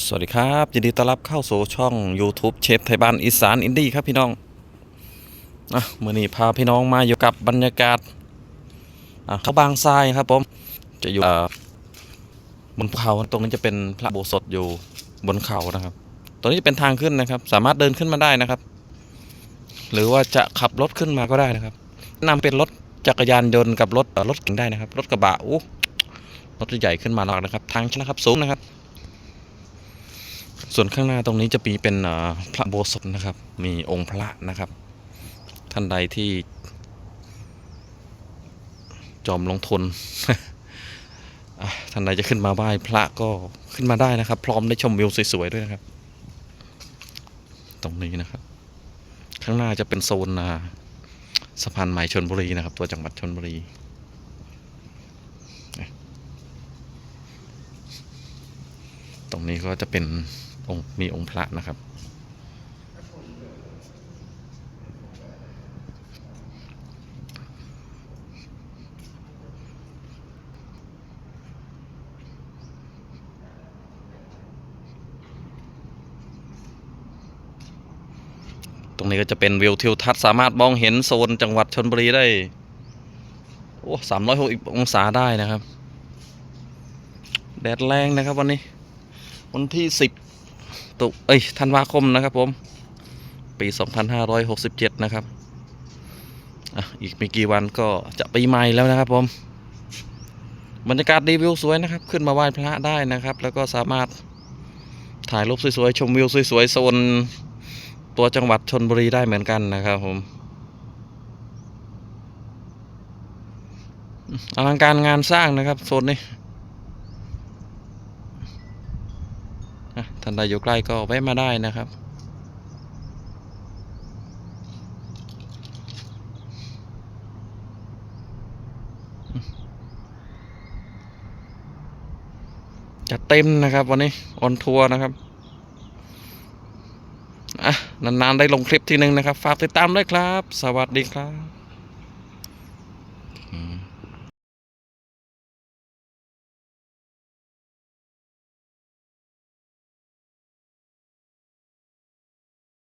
สวัสดีครับยินดีต้อนรับเข้าสู่ช่อง YouTube เชฟไทยบ้านอีสานอินดี้ครับพี่น้องอะมื่อนี้พาพี่น้องมาอยู่กับบรรยากาศอะเขาบางทรายครับผมจะอยู่บนเขาตรงนี้จะเป็นพระโบสถอยู่บนเขานะครับตรงนี้จะเป็นทางขึ้นนะครับ สามารถเดินขึ้นมาได้นะครับ หรือว่าจะขับรถขึ้นมาก็ได้นะครับนำเป็นรถจักรยานยนต์กับรถรถเก๋งได้นะครับ รถกระบะอู้รถใหญ่ขึ้นมาแล้วนะครับ ทางชันนะครับสูงนะครับ ส่วนข้างหน้าตรงนี้จะมีเป็นพระโบสถนะครับ มีองค์พระนะครับ ท่านใดที่ จอมลงทุนท่านใดจะขึ้นมาไหว้พระก็ขึ้นมาได้นะครับ พร้อมได้ชมวิวสวยๆด้วยนะครับ ตรงนี้นะครับ ข้างหน้าจะเป็นโซนอ่าสะพานใหม่ชนบุรีนะครับ ตัวจังหวัดชนบุรีตรงนี้ก็จะเป็น องค์มีองค์พระนะครับ ตรงนี้ก็จะเป็นวิวทิวทัศน์สามารถมองเห็นโซนจังหวัดชนบุรีได้โอ้สามร้อยหกองศาได้นะครับ แดดแรงนะครับวันนี้ วันที่สิบ ตุเอ้ยธันวาคมนะครับผมปีสองพันห้าร้อยหกสิบเจ็ดนะครับอะอีกไม่กี่วันก็จะปีใหม่แล้วนะครับผมบรรยากาศดีวิวสวยนะครับ ขึ้นมาไหว้พระได้นะครับ แล้วก็สามารถถ่ายรูปสวยๆชมวิวสวยๆโซนตัวจังหวัดชนบุรีได้เหมือนกันนะครับผมอลังการงานสร้างนะครับโซนนี้ ท่านใดอยู่ใกล้ก็แวะมาได้นะครับ จะเต็มนะครับวันนี้ออนทัวร์นะครับอะนานๆได้ลงคลิปทีนึงนะครับ ฝากติดตามด้วยครับ สวัสดีครับ